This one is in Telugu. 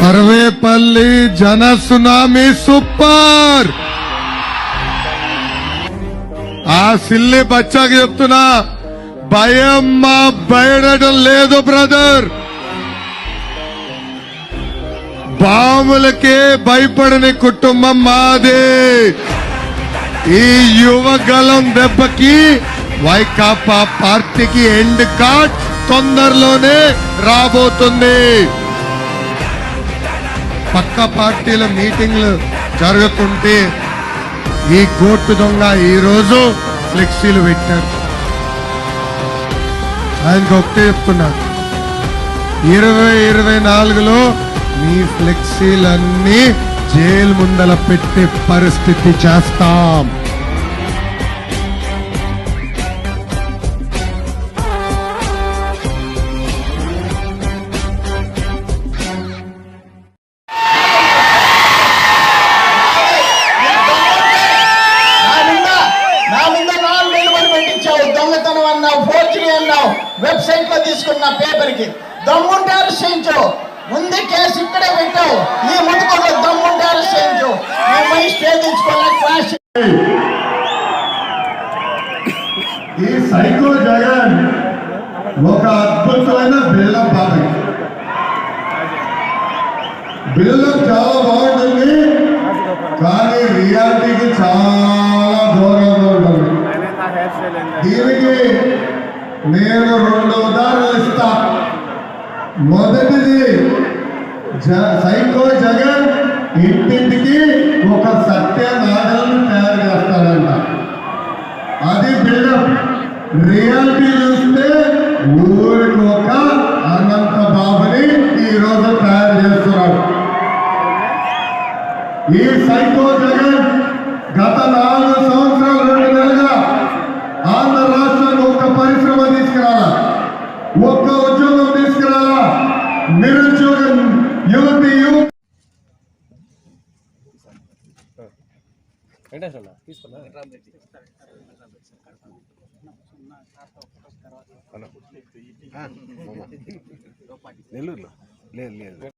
సర్వేపల్లి జన సునామీ సూపర్. ఆ సిల్లి బచ్చాకి చెప్తున్నా భయం మా బయడటం లేదు బ్రదర్. బాములకే భయపడని కుటుంబం మాదే. ఈ యువగలం దెబ్బకి వైకాపా పార్టీకి ఎండ్ కార్డ్ తొందరలోనే రాబోతుంది. పక్క పార్టీల మీటింగ్లు జరుగుతుంటే ఈ కోర్టు దొంగ ఈరోజు ఫ్లెక్సీలు పెట్టారు. ఆయనకు ఒకటే చెప్తున్నారు ఇరవై ఇరవై నాలుగులో మీ ఫ్లెక్సీలన్నీ జైలు ముందల పెట్టే పరిస్థితి చేస్తాం. దొంగతనం అన్నావు ఫోర్జరీ అన్నావు వెబ్సైట్లో తీసుకున్న పేపర్కి. దమ్ముంటే అరెస్ట్ చేయించు ముందు కేసు ఇక్కడే పెట్టావు. ఈ ముట్టుకోలో దమ్ముంటే అరెస్ట్ చేయించు మేము స్టే తెచ్చుకోవాలి క్లాస్ ఈ సైకో జగన్ ఒక అద్భుతమైన బిల్లం బాబాయ్ బిల్లం చాలా బాగుంది. దీనికి నేను రెండు ఉదాహరణలు ఇస్తా మొదటిది సైకో జగన్ ఇంటింటికి ఒక సత్యనారాయణ తయారు చేస్తాడంట. అది బిల్డప్. రియాలిటీ చూస్తే ఊరికి ఒక అనంత బాబుని ఈ రోజు తయారు చేస్తున్నాడు. ఈ సైకో జగన్ గత నాలుగు ఒక్క ఉద్యోగం తీసుకురాలా? నిరుద్యోగం యువతి యువ వెంకటేశ్వర తీసుకున్నా? నెల్లూరులో? లేదు లేదు.